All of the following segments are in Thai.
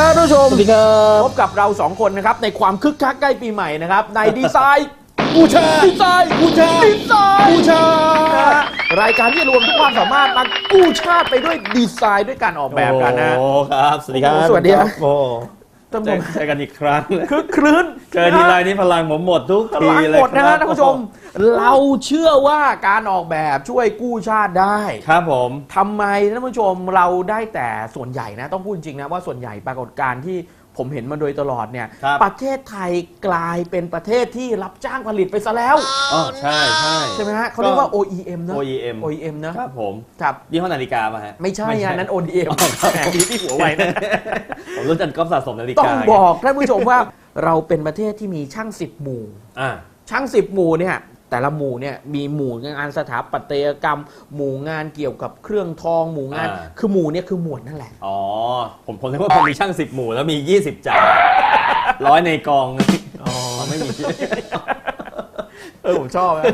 วัสดีครับท่านผู้ชม สวัสดีครับพบกับเราสองคนนะครับ ในความคึกคักใกล้ปีใหม่นะครับ ในดีไซน์บูชาดีไซน์บูชาดีไซน์บูชานะฮะรายการที่รวมทุกความสามารถมากู้ชาติไปด้วยดีไซน์ด้วยการออกแบบกันนะโอ้ครับ สวัสดีครับ สวัสดีครับ โอ้ท่านเจผู้อชมเจอกันอีกครั้งเลยคือคลื่นเจอทีไรนี่พลังผมหมดทุกพทีลังเลยหมดนะครัฮะบท่านผู้ชม เราเชื่อว่าการออกแบบช่วยกู้ชาติได้ ครับผมทำไมท่านผู้ชมเราได้แต่ส่วนใหญ่นะ ต้องพูดจริงนะว่าส่วนใหญ่ปรากฏการณ์ที่ ผมเห็นมาโดยตลอดเนี่ย ครับ ประเทศไทยกลายเป็นประเทศที่รับจ้างผลิตไปซะแล้ว อ๋อใช่ใช่ ใช่ไหมฮะเขาเรียกว่า OEM นะ OEM OEM นะครับผมครับ ยี่ห้อนาฬิกาป่ะฮะไม่ใช่อันนั้น ODM แหมมีที่หัวไว้นะ ผมรู้จักก๊อฟสะสมนาฬิกาต้องบอกท่านผู้ชมว่า เราเป็นประเทศที่มีช่างสิบหมู่ อ่า ช่างสิบหมู่เนี่ย แต่ละหมู่เนี่ยมีหมู่งานสถาปัตยกรรม หมู่งานเกี่ยวกับเครื่องทองหมู่งาน อ่า คือหมู่เนี่ยคือหมวดนั่นแหละ อ๋อ ผมผมนึกว่าผมมีช่างสิบหมู่แล้วมี20จ่าร้อยในกองอ๋อไม่มีเออผมชอบนะ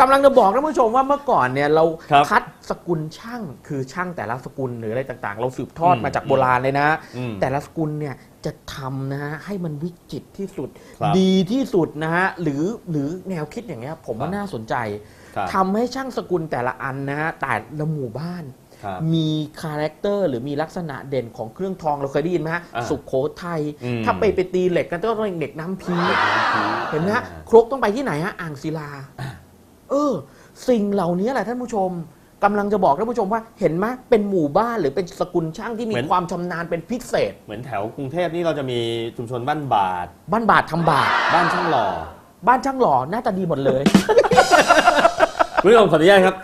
กำลังจะบอกท่านผู้ชมว่าเมื่อก่อนเนี่ยเราครับคัดสกุลช่างคือช่างแต่ละสกุลหรืออะไรต่างๆ เราสืบทอดอืมมาจากโบราณเลยนะ อืมแต่ละสกุลเนี่ยจะทำนะฮะให้มันวิจิตรที่สุด ครับดีที่สุดนะฮะหรือหรือแนวคิดอย่างเงี้ยผมว่าครับน่าสนใจครับ ทำให้ช่างสกุลแต่ละอันนะฮะแต่ละหมู่บ้าน ครับมีคาแรคเตอร์หรือมีลักษณะเด่นของเครื่องทองเราเคยได้ยินไหมฮะอ่าสุขโขทัยอืม ถ้าไปไปตีเหล็กกันต้องเป็นเด็กน้ำพี เห็นไหมฮะครกต้องไปที่ไหนฮะอ่างศิลา เออ สิ่งเหล่านี้แหละท่านผู้ชมกำลังจะบอกท่านผู้ชมว่าเห็นไหมเป็นหมู่บ้านหรือเป็นสกุลช่างที่มีเหมือน ความชำนาญเป็นพิเศษ เหมือนแถวกรุงเทพนี่เราจะมีชุมชนบ้านบาทบ้านบาททำบาท บ้านช่างหล่อบ้านช่างหล่อหน้าตาดีหมดเลย คุณผู้ชมขออนุญาตครับ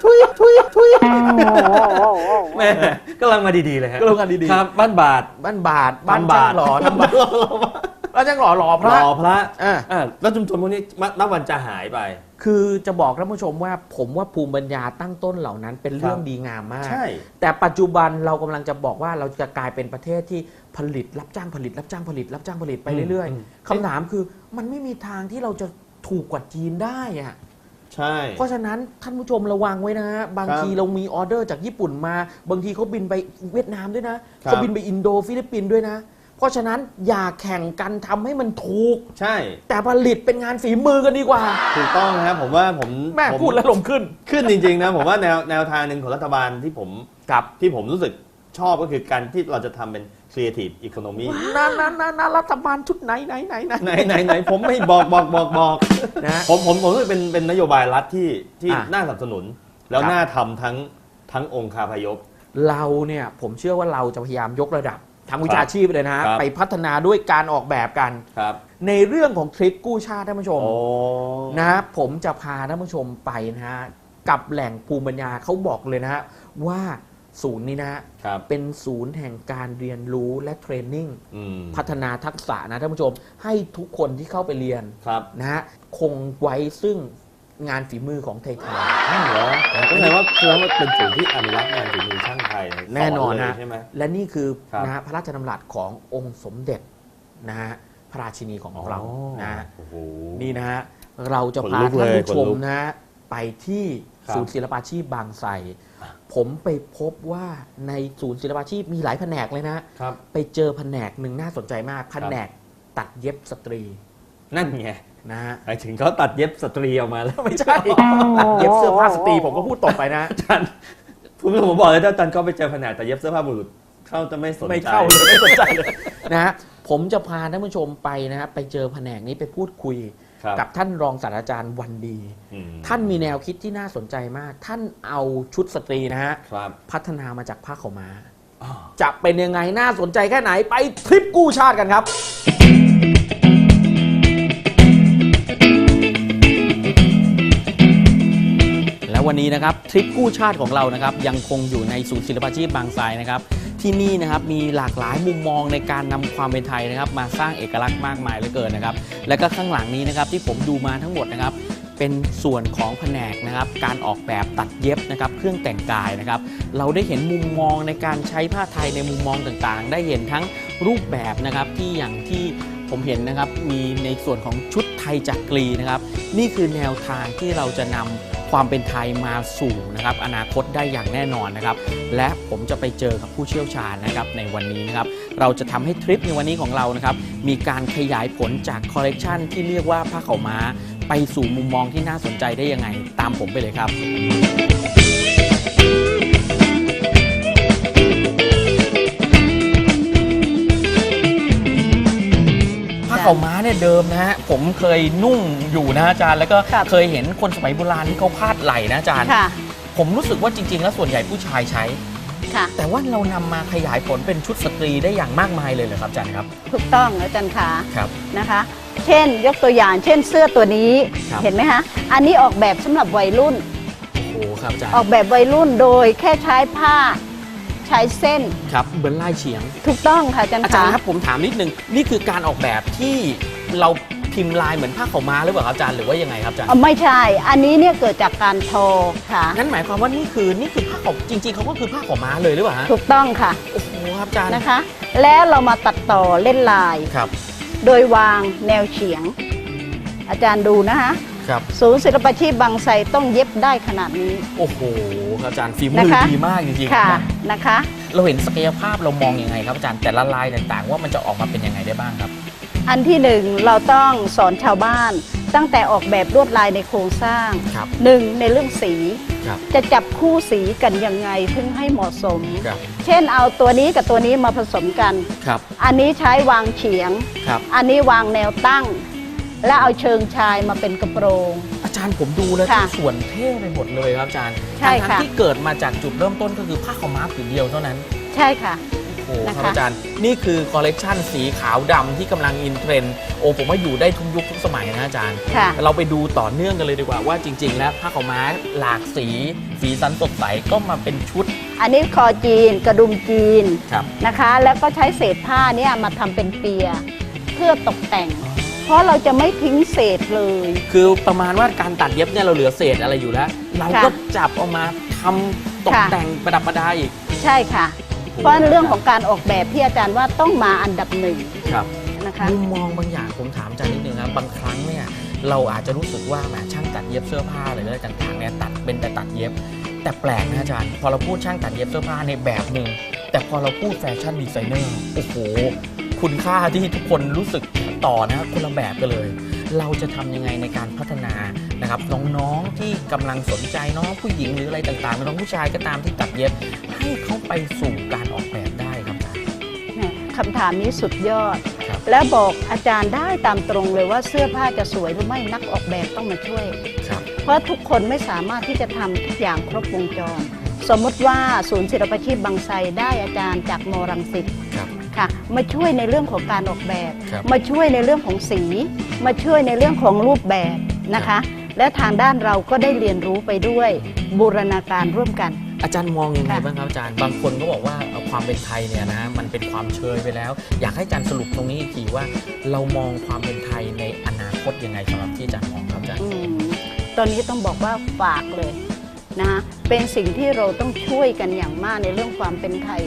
ทุยทุยทุยแม่กำลังมาดีๆเลยฮะกำลังมาดีๆครับบ้านบาทบ้านบาทบ้านช่างหล่อทำบาทบ้านช่างหล่อหล่อพหระล่อพระอะอ่าแล้วชุมชนพวกนี้นับวันจะหายไป คือจะบอกท่านผู้ชมว่าผมว่าภูมิปัญญาตั้งต้นเหล่านั้นเป็นเรื่องดีงามมาก ใช่ แต่ปัจจุบันเรากำลังจะบอกว่าเราจะกลายเป็นประเทศที่ผลิตรับจ้างผลิต รับจ้างผลิต รับจ้างผลิตไปเรื่อยอืมๆคำถามคือมันไม่มีทางที่เราจะถูกกว่าจีนได้อะ ใช่ เพราะฉะนั้นท่านผู้ชมระวังไว้นะฮะบางครับทีเรามีออเดอร์จากญี่ปุ่นมา บางทีเขาบินไปเวียดนามด้วยนะครับเขาบินไปอินโดฟิลิปปินส์ด้วยนะ เพราะฉะนั้นอย่าแข่งกันทำให้มันถูก ใช่ แต่ผลิตเป็นงานฝีมือกันดีกว่า ถูกต้องนะครับผมว่าผมแม่ผมพูดแล้วลมณ์ขึ้น ขึ้นจริงๆนะผมว่าแนวแนวทางหนึ่งของรัฐบาลที่ผมครับที่ผมรู้สึก ชอบก็คือการที่เราจะทำเป็น creative economy นั่นนั่นนั่นนั่นรัฐบาลชุดไหนไหนไหนไหนไหนไหนไหนผมไม่บอกบอกบอกบอกนะฮะผมผมผมรู้สึกเป็นเป็นนโยบายรัฐที่ที่อะน่าสนับสนุน แล้วครับ น่าทำทั้งทั้งองค์คาพยพ เราเนี่ยผมเชื่อว่าเราจะพยายามยกระดับทางวิชาชีพเลยนะฮะครับ ไปพัฒนาด้วยการออกแบบกัน ครับในเรื่องของทริปกู้ชาติท่านผู้ชม โอ้นะฮะผมจะพาท่านผู้ชมไปนะฮะกับแหล่งภูมิปัญญาเขาบอกเลยนะฮะว่า ศูนย์นี้นะฮะครับเป็นศูนย์แห่งการเรียนรู้และเทรนนิ่งอืมพัฒนาทักษะนะท่านผู้ชม ให้ทุกคนที่เข้าไปเรียนครับนะฮะคงไว้ซึ่งงานฝีมือของไทยอ้าวเหรอก็แสดงว่าแสดงว่าเป็นศูนย์ที่อนุรักษ์งานฝีมือช่างไทยๆแน่นอนสเลยนะใช่ไหม และนี่คือครับนะฮะพระราชดำรัสขององค์สมเด็จนะฮะพระราชินีของเรานะฮะโอ้โห นี่นะฮะเราจะขนพาลุกท่านเลยผู้ชมขนลุก นะฮะ ไปที่ครับ ศูนย์ศิลปาชีพบางไทรผมไปพบว่าในศูนย์ศิลปาชีพมีหลายแผนกเลยนะ ครับ ไปเจอแผนกหนึ่งน่าสนใจมากแผนกตัดเย็บสตรีนั่นไงนะฮะ หมายถึงเขาตัดเย็บสตรีออกมาแล้ว ไม่ใช่ตัดเย็บเสื้อผ้าสตรีผมก็พูดตกไปนะ อาจารย์คุณผู้ชมผมบอกเลยถ้าอาจารย์ก็ไปเจอแผนกตัดเย็บเสื้อผ้าบุรุษเขาจะไม่สนใจ ไม่เข้าเลย ไม่สนใจเลยนะฮะผมจะพาท่านผู้ชมไปนะฮะไปเจอแผนกนี้ไปพูดคุย ครับกับท่านรองศาสตราจารย์วันดี อืมท่านมีแนวคิดที่น่าสนใจมาก ท่านเอาชุดสตรีนะฮะครับพัฒนามาจากผ้าขาวม้าอ้อจะเป็นยังไงน่าสนใจแค่ไหนไปทริปกู้ชาติกันครับ วันนี้นะครับทริปกู้ชาติของเรานะครับยังคงอยู่ในศูนย์ศิลปาชีพบางไทรนะครับที่นี่นะครับมีหลากหลายมุมมองในการนำความเป็นไทยนะครับ มาสร้างเอกลักษณ์มากมายเหลือเกินนะครับ และก็ข้างหลังนี้นะครับที่ผมดูมาทั้งหมดนะครับเป็นส่วนของแผนกนะครับการออกแบบตัดเย็บนะครับเครื่องแต่งกายนะครับ เราได้เห็นมุมมองในการใช้ผ้าไทยในมุมมองต่างๆ ได้เห็นทั้งรูปแบบนะครับที่อย่างที่ผมเห็นนะครับมีในส่วนของชุดไทยจักรีนะครับ นี่คือแนวทางที่เราจะนำ ความเป็นไทยมาสู่นะครับอนาคตได้อย่างแน่นอนนะครับและผมจะไปเจอกับผู้เชี่ยวชาญนะครับในวันนี้นะครับเราจะทำให้ทริปในวันนี้ของเรานะครับมีการขยายผลจากคอลเลกชันที่เรียกว่าผ้าขาม้า ไปสู่มุมมองที่น่าสนใจได้ยังไง ตามผมไปเลยครับ ขาวม้าเนี่ยเดิมนะฮะผมเคยนุ่งอยู่นะอาจารย์แล้วก็ครับ เคยเห็นคนสมัยโบราณที่เขาพาดไหล่นะอาจารย์ ค่ะผมรู้สึกว่าจริง ๆ แล้วส่วนใหญ่ผู้ชายใช้ ค่ะ แต่ว่าเรานำมาขยายผลเป็นชุดสตรีได้อย่างมากมายเลยเหรอครับอาจารย์ครับถูกต้องอาจารย์ขาครับ นะคะ เช่นยกตัวอย่างเช่นเสื้อตัวนี้ครับ เห็นไหมคะอันนี้ออกแบบสำหรับวัยรุ่น โอ้โหครับอาจารย์ ออกแบบวัยรุ่นโดยแค่ใช้ผ้า ใช้เส้นครับเหมือนลายเฉียง ถูกต้องค่ะอาจารย์อาจารขาย์ครับผมถามนิดนึงนี่คือการออกแบบที่เราพิมพ์ลายเหมือนผ้าขาวม้าหรือเปล่าครับอาจารย์หรือว่ายังไงครับอาจารย์ เอาไม่ใช่ อันนี้เนี่ยเกิดจากการทอค่ะ งั้นหมายความว่านี่คือนี่คือผ้าขาวจริง ๆเขาก็คือผ้าขาวม้าเลยหรือเปล่าฮะถูกต้องค่ะโอ้โหครับอาจารย์นะคะ แล้วเรามาตัดต่อเล่นลาย ครับ โดยวางแนวเฉียง อาจารย์ดูนะคะ ครับ ศูนย์ศิลปาชีพบางไทรต้องเย็บได้ขนาดนี้ โอ้โหครับอาจารย์ฝีมือนะคะ ดีมากจริงๆค่ะครับนะคะ เราเห็นศักยภาพเรามองยังไงครับอาจารย์แต่ละลายต่างๆ ว่ามันจะออกมาเป็นยังไงได้บ้างครับ อันที่หนึ่งเราต้องสอนชาวบ้าน ตั้งแต่ออกแบบลวดลายในโครงสร้างครับหนึ่งในเรื่องสี ครับจะจับคู่สีกันยังไงถึงให้เหมาะสม ครับเช่นเอาตัวนี้กับตัวนี้มาผสมกัน ครับอันนี้ใช้วางเฉียง ครับ อันนี้วางแนวตั้ง และเอาเชิงชายมาเป็นกระโปรง อาจารย์ผมดูแล้วค่ะทุกส่วนเท่ไปหมดเลยครับอาจารย์ใช่ทั้งๆค่ะ ที่เกิดมาจากจุดเริ่มต้นก็คือผ้าขาวม้าผืนเดียวเท่านั้น ใช่ค่ะ โอ้โหนะคคะรับอาจารย์ นี่คือคอลเลกชันสีขาวดำที่กำลังอินเทรนด์โอ้ผมว่าอยู่ได้ทุกยุคทุกสมัยนะอาจารย์ ค่ะ เราไปดูต่อเนื่องกันเลยดีกว่าว่าจริง ๆ แล้วผ้าขาวม้าหลากสีสีสันสดใสก็มาเป็นชุดอันนี้คอจีนกระดุมจีนครับนะคะ แล้วก็ใช้เศษผ้าเนี่ยมาทำเป็นเปีย เพื่อตกแต่ง เพราะเราจะไม่ทิ้งเศษเลย คือประมาณว่าการตัดเย็บเนี่ยเราเหลือเศษอะไรอยู่แล้ว เราก็ค่ะจับเอามาทำตกค่ะ แต่งประดับประดาอีกใช่ค่ะ เพราะเรื่องของการออกแบบที่อาจารย์ว่าต้องมาอันดับหนึ่งครับ นะคะ มุมมองบางอย่างผมถามอาจารย์นิดนึงครับบางครั้งเนี่ยเราอาจจะรู้สึกว่าแหมช่างตัดเย็บเสื้อผ้าหรืออะไรต่างๆเนี่ยตัดเป็นแต่ตัดเย็บ แต่แปลกนะอาจารย์ พอเราพูดช่างตัดเย็บเสื้อผ้าในแบบหนึ่งแต่พอเราพูดแฟชั่นดีไซเนอร์โอ้โหคุณค่าที่ทุกคนรู้สึก ต่อนะคนละแบบกันเลย เราจะทำยังไงในการพัฒนานะครับน้องๆที่กำลังสนใจน้องผู้หญิงหรืออะไรต่างๆน้องผู้ชายก็ตามที่ตัดเย็บ ให้เขาไปสู่การออกแบบได้ครับอาจารย์แหมคำถามนี้สุดยอดครับและบอกอาจารย์ได้ตามตรงเลยว่าเสื้อผ้าจะสวยหรือไม่นักออกแบบต้องมาช่วยครับเพราะทุกคนไม่สามารถที่จะทำทุกอย่างครบวงจร สมมติว่าศูนย์ศิลปาชีพบางไทรได้อาจารย์จากมรังสิต ครับค่ะมาช่วยในเรื่องของการออกแบบ ครับ มาช่วยในเรื่องของสี มาช่วยในเรื่องของรูปแบบนะคะ และทางด้านเราก็ได้เรียนรู้ไปด้วยบูรณาการร่วมกัน อาจารย์มองยังไงค่ะ บ้างครับอาจารย์ บางคนก็บอกว่าเอ่อความเป็นไทยเนี่ยนะมันเป็นความเชยไปแล้ว อยากให้อาจารย์สรุปตรงนี้อีกทีว่า เรามองความเป็นไทยในอนาคตยังไงสำหรับที่อาจารย์มองครับอาจารย์ อืมตอนนี้ต้องบอกว่าฝากเลยนะคะเป็นสิ่งที่เราต้องช่วยกันอย่างมากในเรื่องความเป็นไทย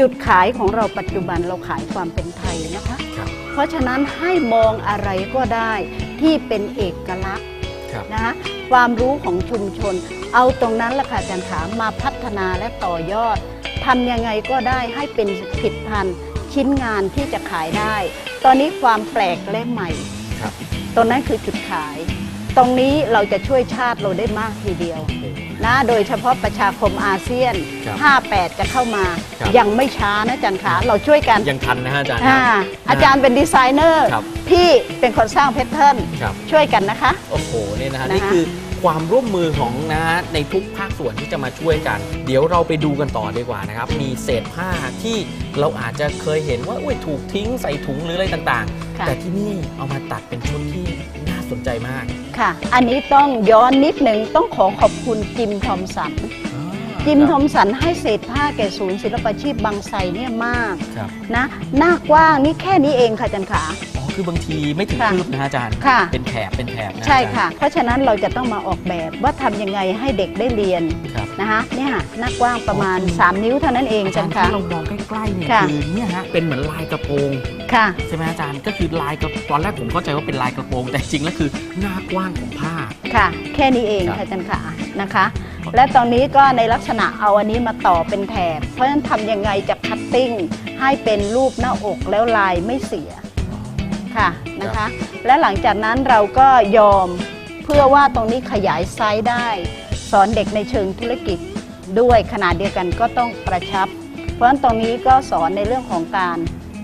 จุดขายของเราปัจจุบันเราขายความเป็นไทยนะคะครับเพราะฉะนั้นให้มองอะไรก็ได้ที่เป็นเอกลักษณ์ครับนะคะความรู้ของชุมชน เอาตรงนั้นแหละค่ะอาจารย์ขามาพัฒนาและต่อยอดทำยังไงก็ได้ให้เป็นผลิตภัณฑ์ชิ้นงานที่จะขายได้ ตอนนี้ความแปลกและใหม่ครับตรงนั้นคือจุดขาย ตรงนี้เราจะช่วยชาติเราได้มากทีเดียวโอเค นะโดยเฉพาะประชาคมอาเซียน ครับ58 จะเข้ามา ครับ ยังไม่ช้านะอาจันขาเราช่วยกันยังทันนะฮะอาจารย์อ่าอาจารย์เป็นดีไซเนอร์ครับพี่เป็นคนสร้างแพทเทิร์นครับ ช่วยกันนะคะ โอ้โหนี่นะฮะนะคะ นี่คือความร่วมมือของนะฮะในทุกภาคส่วนที่จะมาช่วยกัน เดี๋ยวเราไปดูกันต่อดีกว่านะครับ มีเศษผ้าที่เราอาจจะเคยเห็นว่าอุ้ยถูกทิ้งใส่ถุงหรืออะไรต่างๆ ค่ะ แต่ที่นี่เอามาตัดเป็นชุดที่น่าสนใจมาก ค่ะ อันนี้ต้องย้อนนิดหนึ่งต้องขอขอบคุณจิมทอมสัน จิมทอมสันให้เศษผ้าแก่ศูนย์ศิลปาชีพบางไทรเนี่ยมากครับนะหน้ากว้างนี่แค่นี้เองค่ะอาจันขาอ๋อ คือบางทีไม่ถึงค่ะคืบนะฮะอาจารย์ ค่ะ เป็นแถบเป็นแถบนะใช่อาจารย์ค่ะ เพราะฉะนั้นเราจะต้องมาออกแบบว่าทำยังไงให้เด็กได้เรียนครับนะคะเนี่ยค่ะหน้ากว้างประมาณ 3 นิ้วเท่านั้นเองอาจัจารนย์คะ ถ้าเรามองใกล้ๆเนี่ยค่ะ คือเนี่ยฮะเป็นเหมือนลายกระโปรงค่ะ ใช่ไหมอาจารย์ก็คือลายกระตอนแรกผมเข้าใจว่าเป็นลายกระโปรงแต่จริงแล้วคือหน้ากว้างของผ้า ค่ะ แค่นี้เองครับ ค่ะจันขานะคะ และตอนนี้ก็ในลักษณะเอาอันนี้มาต่อเป็นแถบ เพราะฉะนั้นทำยังไงจะคัตติ้งให้เป็นรูปหน้าอกแล้วลายไม่เสีย ค่ะนะคะ และหลังจากนั้นเราก็ยอมเพื่อว่าตรงนี้ขยายไซส์ได้ สอนเด็กในเชิงธุรกิจด้วยขนาดเดียวกันก็ต้องกระชับ เพราะฉะนั้นตรงนี้ก็สอนในเรื่องของการ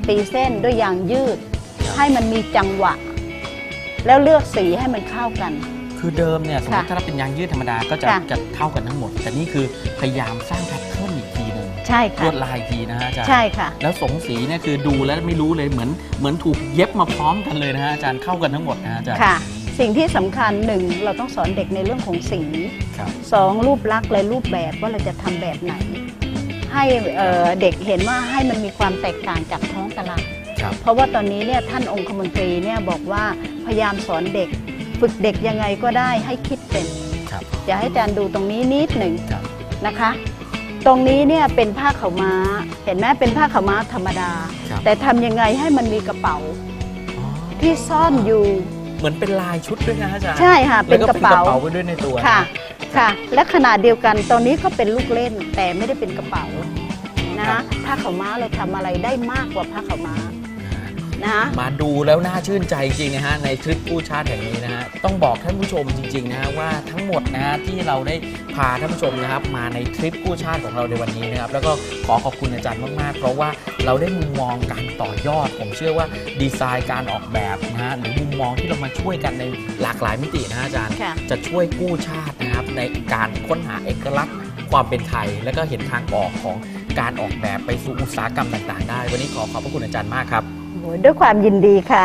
ตีเส้นด้วยยางยืด ให้มันมีจังหวะ แล้วเลือกสีให้มันเข้ากัน คือเดิมเนี่ยสมมติค่ะถ้าเป็นยางยืดธรรมดาก็จะค่ะ จะเท่ากันทั้งหมด แต่นี่คือพยายามสร้างแพทเทิร์นอีกทีหนึ่ง ใช่ลค่ะวดลายอีกทีนะฮะอาจารย์ใช่ค่ะ แล้วสงสีเนี่ยคือดูแล้วไม่รู้เลยเหมือนเหมือนถูกเย็บมาพร้อมกันเลยนะฮะอาจารย์เข้ากันทั้งหมดนะฮะอาจารย์ค่ะ สิ่งที่สำคัญหนึ่งเราต้องสอนเด็กในเรื่องของสีครับสองรูปลักษณ์และรูปแบบว่าเราจะทำแบบไหน ให้เอ่อเด็กเห็นว่าให้มันมีความแตกต่างจากท้องตลาด ครับ เพราะว่าตอนนี้เนี่ยท่านองคมนตรีเนี่ยบอกว่าพยายามสอนเด็ก ฝึกเด็กยังไงก็ได้ให้คิดเป็นครับอยากให้อาจารย์ดูตรงนี้นิดหนึ่งครับ นะคะ ตรงนี้เนี่ยเป็นผ้าขาวม้า เห็นไหมเป็นผ้าขาวม้าธรรมดา ครับ แต่ทำยังไงให้มันมีกระเป๋าอ๋อที่ซ่อนอยู่ เหมือนเป็นลายชุดด้วยนะอาจารย์ใช่ค่ะแล้เป็วนก็กระเป็นกระเป๋าเป๋า ไปด้วยในตัวค่ะ ค่ะ และขนาดเดียวกันตอนนี้ก็เป็นลูกเล่นแต่ไม่ได้เป็นกระเป๋านะผ้าขาวม้าเราทำอะไรได้มากกว่าผ้าขาวม้า นะ มาดูแล้วน่าชื่นใจจริงนะฮะในทริปกู้ชาติแห่งนี้นะฮะต้องบอกท่านผู้ชมจริงๆนะฮะว่าทั้งหมดนะฮะที่เราได้พาท่านผู้ชมนะครับมาในทริปกู้ชาติของเราในวันนี้นะครับแล้วก็ขอขอบคุณอาจารย์มากๆ เพราะว่าเราได้มุมมองการต่อยอด ผมเชื่อว่าดีไซน์การออกแบบนะฮะหรือมุมมองที่เรามาช่วยกันในหลากหลายมิตินะฮะอาจารย์ ค่ะ จะช่วยกู้ชาตินะครับในการค้นหาเอกลักษณ์ ความเป็นไทย และก็เห็นทางออกของการออกแบบไปสู่อุตสาหกรรมต่างๆ ได้ วันนี้ขอขอบพระคุณอาจารย์มากครับโอ้ย ด้วยความยินดีค่ะ